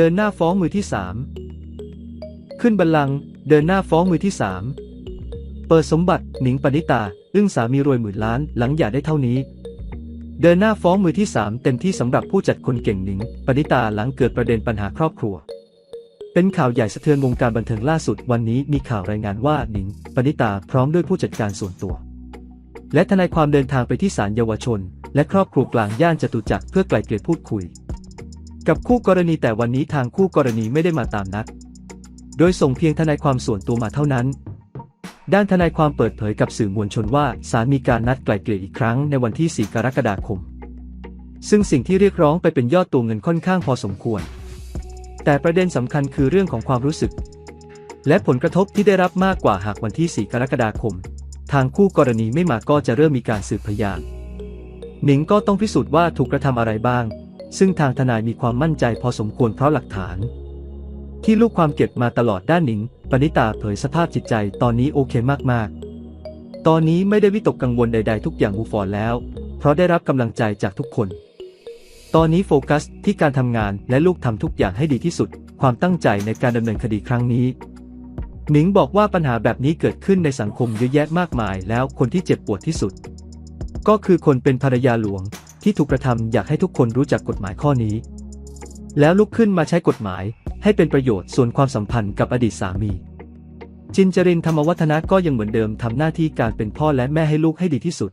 เดินหน้าฟ้องมือที่สามขึ้นบัลลังก์เดินหน้าฟ้องมือที่สามเปิดสมบัติหนิงปณิตา อึ้งสามีรวยหมื่นล้านหลังหย่าได้เท่านี้ เดินหน้าฟ้องมือที่สามเต็มที่สำหรับผู้จัดคนเก่งหนิงปณิตาหลังเกิดประเด็นปัญหาครอบครัว เป็นข่าวใหญ่สะเทือนวงการบันเทิงล่าสุด วันนี้มีข่าวรายงานว่าหนิงปณิตาพร้อมด้วยผู้จัดการส่วนตัว และทนายความเดินทางไปที่ศาลเยาวชน และครอบครัวกลางย่านจตุจักรเพื่อไกล่เกลี่ยพูดคุย กับคู่กรณีแต่วันนี้ทางคู่กรณีไม่ได้มาตามนัด โดยส่งเพียงทนายความส่วนตัวมาเท่านั้น ด้านทนายความเปิดเผยกับสื่อมวลชนว่าศาลมีการนัดไกล่เกลี่ยอีกครั้งในวันที่ 4 กรกฎาคม ซึ่งสิ่งที่เรียกร้องไปเป็นยอดตัวเงินค่อนข้างพอสมควร แต่ประเด็นสำคัญคือเรื่องของความรู้สึก และผลกระทบที่ได้รับมากกว่าหากวันที่ 4 กรกฎาคม ทางคู่กรณีไม่มาก็จะเริ่มมีการสืบพยานหนิงก็ต้องพิสูจน์ว่าถูกกระทำอะไรบ้าง ซึ่งทางทนายมีความมั่นใจพอสมควรเพราะหลักฐาน ที่ลูกความเก็บมาตลอดด้านหนิง ปณิตาเผยสภาพจิตใจตอนนี้โอเคมากๆ ตอนนี้ไม่ได้วิตกกังวลใด ๆ ทุกอย่างมูฟอนแล้ว เพราะได้รับกำลังใจจากทุกคน ตอนนี้โฟกัสที่การทำงานและลูกทำทุกอย่างให้ดีที่สุด ความตั้งใจในการดำเนินคดีครั้งนี้หนิงบอกว่าปัญหาแบบนี้เกิดขึ้นในสังคมเยอะแยะมากมาย แล้วคนที่เจ็บปวดที่สุด ก็คือคนเป็นภรรยาหลวง ที่ถูกกระทำอยากให้ทุกคนรู้จักกฎหมายข้อนี้ แล้วลุกขึ้นมาใช้กฎหมายให้เป็นประโยชน์ส่วนความสัมพันธ์กับอดีตสามี จินจรินธรรมวัฒนะก็ยังเหมือนเดิมทำหน้าที่การเป็นพ่อและแม่ให้ลูกให้ดีที่สุด